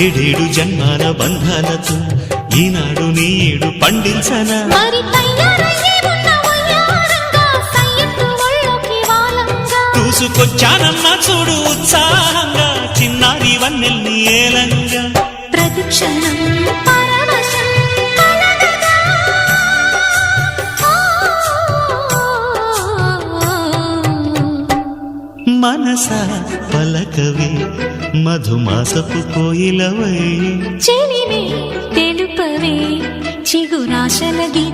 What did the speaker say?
ఏడేడు జన్మాల బంధాలతో ఈనాడు నీడు పండించనా? చూసుకొచ్చానమ్మా చూడు ఉత్సాహంగా చిన్నారి వన్నెల్ని ఏలంగా. ప్రతిక్షణం. మనస పలకవే మధుమాసపు కోయిలవై. చెలిమే తెలుపవే చిగురాశల గీతి